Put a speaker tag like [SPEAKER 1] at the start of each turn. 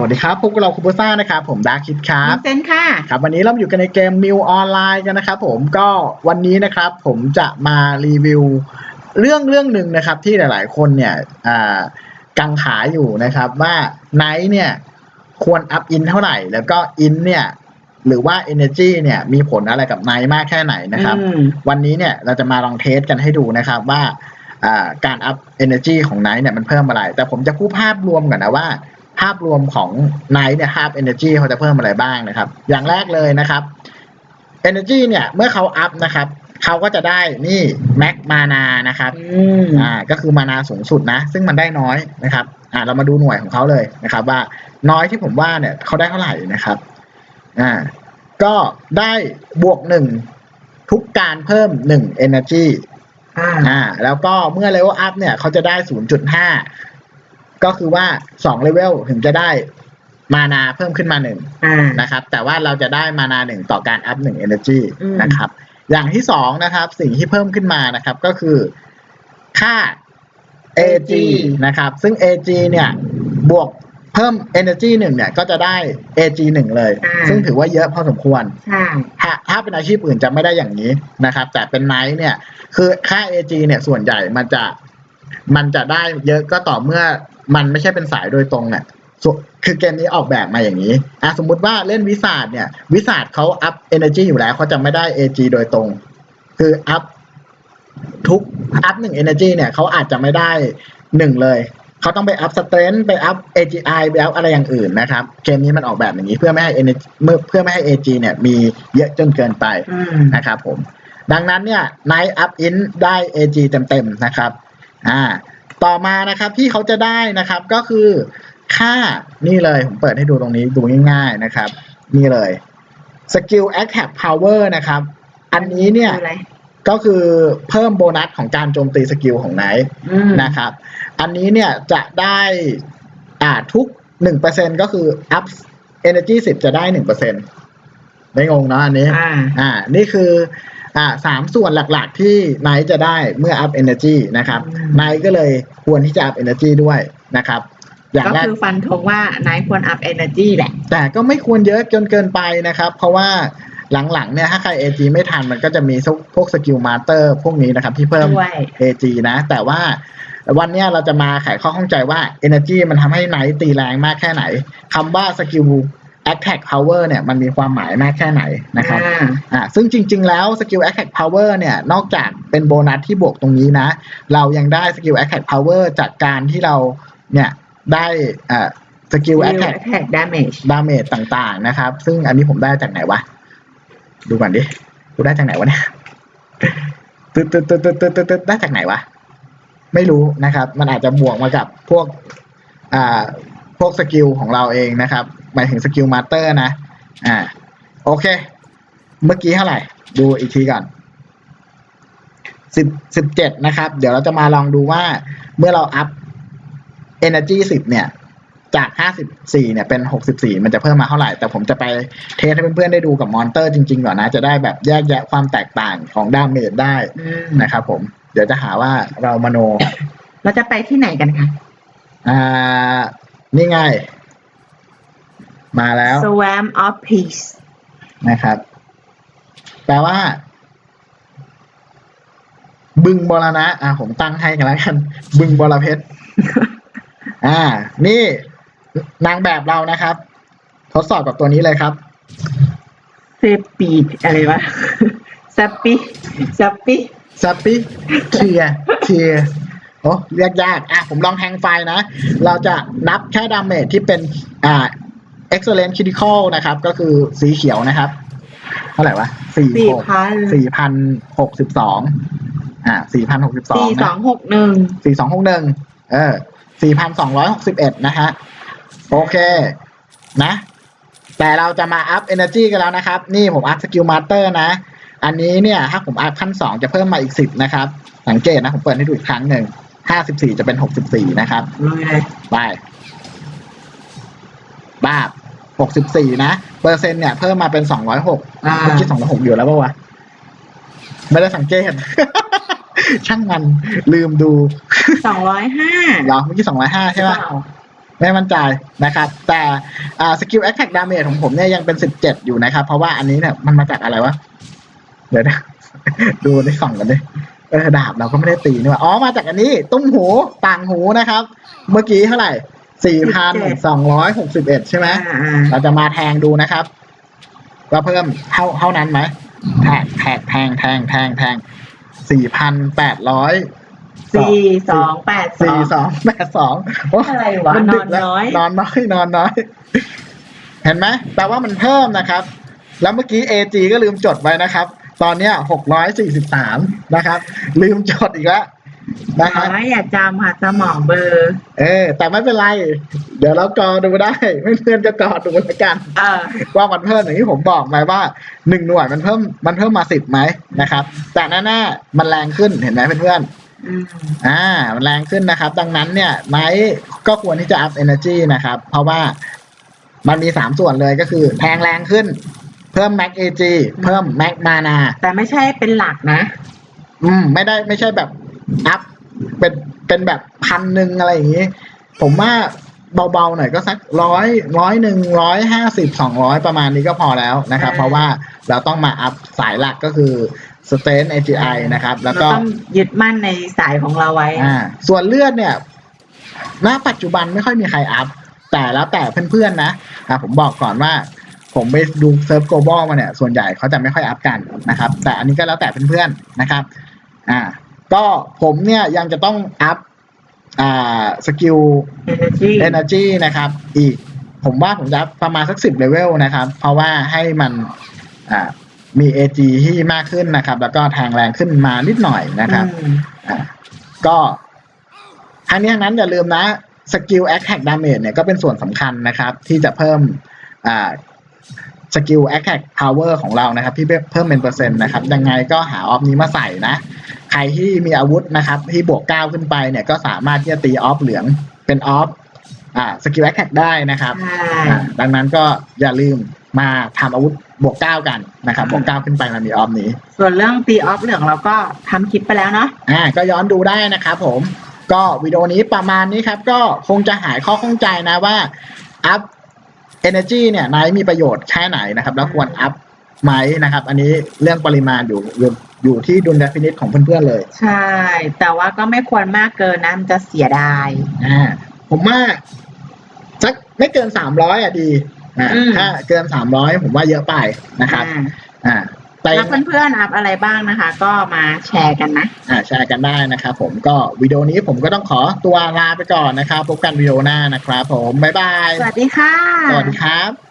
[SPEAKER 1] สวัสดีครับ พวกเราคูเปอร์ซ่านะครับ ผมดาร์คิดครับ
[SPEAKER 2] เซนค่ะ
[SPEAKER 1] ครับวันนี้เราอยู่กันในเกม New Online กันนะครับผมก็วันนี้นะครับผมจะมารีวิวเรื่องเรื่องหนึ่งนะครับ ที่หลาย ๆ คนเนี่ยอ่ากังขาอยู่นะครับว่าไนท์เนี่ยควรอัพอินเท่าไหร่ แล้วก็อินเนี่ยหรือว่า Energy เนี่ยมีผลอะไรกับไนท์มากแค่ไหนนะครับ
[SPEAKER 2] อืม
[SPEAKER 1] วันนี้เนี่ยเราจะมาลองเทสกันให้ดูนะครับว่าอ่าการอัพ Energy ของไนท์เนี่ยมันเพิ่มอะไร แต่ผมจะพูดภาพรวมก่อนนะว่า ภาพรวมของไนท์เนี่ยภาพ Energy เขาจะเพิ่มอะไรบ้างนะครับ อย่างแรกเลยนะครับ Energy เนี่ยเมื่อเขาอัพนะครับเขาก็จะได้นี่แม็กมานานะครับ
[SPEAKER 2] อืม
[SPEAKER 1] อ่าก็คือมานาสูงสุดนะ ซึ่งมันได้น้อยนะครับอ่าเรามาดูหน่วยของเขาเลยนะครับ ว่าน้อยที่ผมว่าเนี่ยเขาได้เท่าไหร่นะครับอ่าก็ได้บวกหนึ่งทุกการเพิ่มหนึ่ง energy
[SPEAKER 2] อ่า
[SPEAKER 1] อ่าแล้วก็เมื่อ level up เนี่ยเขาจะได้ศูนย์จุดห้า ก็คือว่าสอง level ถึงจะได้มานาเพิ่มขึ้นมาหนึ่ง
[SPEAKER 2] อ่า
[SPEAKER 1] นะครับ แต่ว่าเราจะได้มานาหนึ่งต่อการอัพหนึ่ง energy
[SPEAKER 2] อืม
[SPEAKER 1] นะครับ อย่างที่สองนะครับ สิ่งที่เพิ่มขึ้นมานะครับ ก็คือค่า AG นะครับ ซึ่ง AG เนี่ยบวกเพิ่ม energy หนึ่งเนี่ยก็จะได้ AG หนึ่งเลย
[SPEAKER 2] อ่า
[SPEAKER 1] ซึ่งถือว่าเยอะพอสมควร
[SPEAKER 2] ใช่
[SPEAKER 1] ถ้าถ้าเป็นอาชีพอื่นจะไม่ได้อย่างนี้นะครับ แต่เป็นไนท์เนี่ย คือค่า AG เนี่ยส่วนใหญ่มันจะมันจะได้เยอะก็ต่อเมื่อ มันไม่ใช่เป็นสายโดยตรงเนี่ยส่วนคือเกมนี้ออกแบบมาอย่างนี้อะสมมุติว่าเล่นวิสาดเนี่ย วิสาดเขาอัพ energy อยู่แล้วเขาจะไม่ได้ AG โดยตรง คืออัพทุกอัพหนึ่ง energy เนี่ยเขาอาจจะไม่ได้หนึ่งเลย เขาต้องไปอัพสเตรนไปอัพ AGI ไปอัพอะไรอย่างอื่นนะครับ เกมนี้มันออกแบบอย่างนี้เพื่อไม่ให้ energy เมื่อเพื่อไม่ให้ AG เนี่ยมีเยอะจนเกินไป
[SPEAKER 2] อืม
[SPEAKER 1] นะครับผม ดังนั้นเนี่ย Night Up In ได้ AG เต็มๆนะครับ อ่า ต่อมานะครับที่เขาจะได้นะครับก็คือค่านี่เลยผมเปิดให้ดูตรงนี้ดูง่ายๆนะครับ นี่เลย Skill Attack Power นะครับ อันนี้เนี่ย
[SPEAKER 2] คืออะไร
[SPEAKER 1] ก็คือเพิ่มโบนัสของการโจมตีสกิลของไนท์
[SPEAKER 2] อืม
[SPEAKER 1] นะครับ อันนี้เนี่ยจะได้อ่าทุกหนึ่งเปอร์เซ็นก็คือ up energy สิบจะได้หนึ่งเปอร์เซ็นไม่งงเนาะอันนี้
[SPEAKER 2] อ่า
[SPEAKER 1] อ่านี่คือ อ่าสามส่วนหลักๆที่ไนท์จะได้เมื่อ up energy นะครับ
[SPEAKER 2] อืม
[SPEAKER 1] ไนท์ก็เลยควรที่จะ up energy ด้วยนะครับอย่าง
[SPEAKER 2] ก็
[SPEAKER 1] แรก
[SPEAKER 2] คือฟันธงว่านายควรอัพเอเนอร์จีแหละ
[SPEAKER 1] แต่ก็ไม่ควรเยอะจนเกินไปนะครับ เพราะว่าหลังๆเนี่ยถ้าใคร AG ไม่ทันมันก็จะมีพวกสกิลมาสเตอร์พวกนี้นะครับที่เพิ่ม
[SPEAKER 2] ด้วย
[SPEAKER 1] AG นะ แต่ว่าวันเนี้ยเราจะมาไขข้อข้องใจว่า Energy มันทำให้ไนท์ตีแรงมากแค่ไหนคำว่าสกิล Attack Power เนี่ยมันมีความหมายมากแค่ไหนนะครับ
[SPEAKER 2] อ่า
[SPEAKER 1] อ่าซึ่งจริง ๆ แล้วสกิล Attack Power เนี่ยนอกจากเป็นโบนัสที่บวกตรงนี้นะ เรายังได้สกิล Attack Power จากการที่เราเนี่ยได้อ่าสกิล Attack
[SPEAKER 2] แท็กดาเมจ
[SPEAKER 1] ดาเมจต่างๆนะครับ ซึ่งอันนี้ผมได้จากไหนวะ ดูก่อนดิกูได้จากไหนวะเนี่ยตึ๊ดตึ๊ดตึ๊ดตึ๊ดตึ๊ดตึ๊ดตึ๊ดได้จากไหนวะ ไม่รู้นะครับ มันอาจจะบวกมากับพวกอ่าพวกสกิลของเราเองนะครับ หมายถึงสกิลมาสเตอร์นะ อ่า โอเค เมื่อกี้เท่าไหร่ ดูอีกทีก่อนสิบสิบเจ็ดนะครับ เดี๋ยวเราจะมาลองดูว่าเมื่อเราอัพ energy สิบเนี่ย จากห้าสิบสี่เนี่ยเป็นหกสิบสี่มันจะเพิ่มมาเท่าไหร่ แต่ผมจะไปเทสให้เพื่อนๆได้ดูกับมอนเตอร์จริงๆก่อนนะ จะได้แบบแยกแยะความแตกต่างของดาเมจได้
[SPEAKER 2] อืม
[SPEAKER 1] นะครับผม เดี๋ยวจะหาว่าเรามโน
[SPEAKER 2] เราจะไปที่ไหนกันคะ
[SPEAKER 1] อ่า นี่ไง มาแล้ว
[SPEAKER 2] Swam of Peace
[SPEAKER 1] นะครับ แปลว่า บึงบรณะ อ่าผมตั้งให้กันแล้วกัน บึงบรเพชร อ่า นี่นางแบบเรานะครับ ทดสอบกับตัวนี้เลยครับ
[SPEAKER 2] เซปีดอะไรวะสปีสปี
[SPEAKER 1] สปิเทียเทียโอ้เรียกยาก อะ ผมลองแทงไฟนะ เราจะนับแค่ดาเมจที่เป็น อ่า excellent critical นะครับ ก็คือสีเขียวนะครับ เท่าไหร่วะสี่
[SPEAKER 2] สี่
[SPEAKER 1] หก
[SPEAKER 2] พัน
[SPEAKER 1] สี่พันหกสิบสองอ่าสี่พันหกสิบสอง
[SPEAKER 2] สี่สองหกหนึ่ง
[SPEAKER 1] สี่สองหกหนึ่งเออสี่พันสองร้อยหกสิบเอ็ดนะฮะโอเค นะ แต่เราจะมาอัพ energy กันแล้วนะครับ นี่ผมอัพสกิลมาสเตอร์นะ อันนี้เนี่ยถ้าผมอัพขั้นสองจะเพิ่มมาอีกสิบนะครับ สังเกตนะ ผมเปิดให้ดูอีกครั้งหนึ่งห้าสิบสี่จะเป็นหกสิบสี่นะครับ
[SPEAKER 2] ลุยเลย
[SPEAKER 1] ไป บ้าบหกสิบสี่นะ เปอร์เซ็นต์เนี่ยเพิ่มมาเป็นสองร้อยหก
[SPEAKER 2] อ่า
[SPEAKER 1] เมื่อกี้สองร้อยหกอยู่แล้วปะวะ ไม่ได้สังเกต ช่างมันลืมดู
[SPEAKER 2] สองร้อยห้า
[SPEAKER 1] เหรอเมื่อกี้สองร้อยห้าใช่ปะไม่มั่นใจนะครับ แต่อ่าสกิลแอคแท็กดาเมจของผมเนี่ยยังเป็นสิบเจ็ดอยู่นะครับ เพราะว่าอันนี้เนี่ยมันมาจากอะไรวะ เดี๋ยวนะดูในส่องกันดิเออดาบเราก็ไม่ได้ตีนี่หว่าอ๋อมาจากอันนี้ ตุ้มหูต่างหูนะครับ เมื่อกี้เท่าไหร่ สี่พันสองร้อยหกสิบเอ็ดใช่ไหม
[SPEAKER 2] อ่าอ่า
[SPEAKER 1] เราจะมาแทงดูนะครับว่าเพิ่มเท่าเท่านั้นไหมแทงแทงแทงแทงแทงแทงสี่พันแปดร้อย
[SPEAKER 2] สี่สองแปดสอ
[SPEAKER 1] สี่
[SPEAKER 2] ง
[SPEAKER 1] สองแปดสอง
[SPEAKER 2] อะไรวะ
[SPEAKER 1] มันดึก
[SPEAKER 2] นอน
[SPEAKER 1] แล้ว
[SPEAKER 2] น้อย
[SPEAKER 1] นอนน้อยนอนน้อย เห็นไหมแปลว่ามันเพิ่มนะครับ แล้วเมื่อกี้ AG ก็ลืมจดไว้นะครับ ตอนเนี้ยหกร้อยสี่สิบสามนะครับ ลืมจดอีกแล้ว นะค
[SPEAKER 2] อ๋
[SPEAKER 1] รับ
[SPEAKER 2] ออย่าจำค่ะสมองเบลอร์
[SPEAKER 1] เออ แต่ไม่เป็นไร เดี๋ยวเรากอดูได้ ไม่เพื่อนก็กอดูแล้วกัน
[SPEAKER 2] เออ
[SPEAKER 1] ว่ามันเพิ่มอย่างที่ผมบอกไหมว่าหนึ่งหน่วยมันเพิ่มมันเพิ่มมาสิบไหมนะครับ แต่แน่ๆมันแรงขึ้นเห็นไหมเพื่อน
[SPEAKER 2] อืม
[SPEAKER 1] ๆอ่ามันแรงขึ้นนะครับ ดังนั้นเนี่ยไม้ก็ควรที่จะ up energy นะครับ เพราะว่ามันมีสามส่วนเลยก็คือแทงแรงขึ้น เพิ่ม max ag เพิ่ม max mana
[SPEAKER 2] แต่ไม่ใช่เป็นหลักนะ
[SPEAKER 1] อืม ไม่ได้ไม่ใช่แบบ up เป็นเป็นแบบพันหนึ่งอะไรอย่างนี้ ผมว่าเบาๆหน่อยก็สักร้อยร้อยหนึ่งร้อยห้าสิบสองร้อยประมาณนี้ก็พอแล้วนะครับ
[SPEAKER 2] อ่า
[SPEAKER 1] เพราะว่าเราต้องมาอัพสายหลักก็คือ Strength AGI นะครับ แล้ว
[SPEAKER 2] เรา
[SPEAKER 1] ก็
[SPEAKER 2] ต้องยึดมั่นในสายของเราไว้
[SPEAKER 1] อ่าส่วนเลือดเนี่ยณปัจจุบันไม่ค่อยมีใครอัพ แต่แล้วแต่เพื่อนๆนะอ่าผมบอกก่อนว่าผมไปดูเซิร์ฟโกลบอลมาเนี่ย ส่วนใหญ่เขาจะไม่ค่อยอัพกันนะครับ แต่อันนี้ก็แล้วแต่เพื่อนๆนะครับ อ่า ก็ผมเนี่ยยังจะต้องอัพอ่าสกิล
[SPEAKER 2] energy
[SPEAKER 1] energy นะครับ อีกผมว่าผมจะประมาณสักสิบเลเวลนะครับ เพราะว่าให้มันอ่ามี AG ที่มากขึ้นนะครับ แล้วก็ทางแรงขึ้นมานิดหน่อยนะครับ
[SPEAKER 2] อืม
[SPEAKER 1] อ่าก็ทั้งนี้ทั้งนั้นอย่าลืมนะสกิล attack damage เนี่ยก็เป็นส่วนสำคัญนะครับ ที่จะเพิ่มอ่าสกิล attack power ของเรานะครับ ที่เพิ่มเป็นเปอร์เซ็นต์นะครับ ยังไงก็หาออฟนี้มาใส่นะใค รที่มีอาวุธนะครับ ที่บวกเก้าขึ้นไปเนี่ยก็สามารถที่จะตีออฟเหลืองเป็นออฟอ่าสกิล attack ได้นะครับ
[SPEAKER 2] ใช่
[SPEAKER 1] อ่าดังนั้นก็อย่าลืมมาทำอาวุธบวกเก้ากันนะครับบวกเก้าขึ้นไปมันมีออฟนี้
[SPEAKER 2] ส่วนเรื่องตีออฟเหลืองเราก็ทำคลิปไปแล้วเนาะ
[SPEAKER 1] อ่าก็ย้อนดูได้นะครับผมก็วิดีโอนี้ประมาณนี้ครับก็คงจะหายข้อข้องใจนะว่าอัพ energy เนี่ยไนท์มีประโยชน์แค่ไหนนะครับ แล้วควรอัพ ไหมนะครับ อันนี้เรื่องปริมาณอยู่อยู่อยู่ที่ดุลยพินิจของเพื่อนๆเลย
[SPEAKER 2] ใช่ แต่ว่าก็ไม่ควรมากเกินนะมันจะเสียดาย
[SPEAKER 1] อ่าผมว่าสักไม่เกินสามร้อยอะดีอ่า
[SPEAKER 2] อืม
[SPEAKER 1] ถ้าเกินสามร้อยผมว่าเยอะไปนะครับ
[SPEAKER 2] อ่า
[SPEAKER 1] อ่าแต่
[SPEAKER 2] แล้วเพื่อนๆอัพอะไรบ้างนะคะ ก็มาแชร์กันนะ
[SPEAKER 1] อ่าแชร์กันได้นะครับผมก็วิดีโอนี้ผมก็ต้องขอตัวลาไปก่อนนะครับ พบกันวิดีโอหน้านะครับผม บ๊ายบาย
[SPEAKER 2] สวัสดีค่ะ
[SPEAKER 1] สวัสดีครับ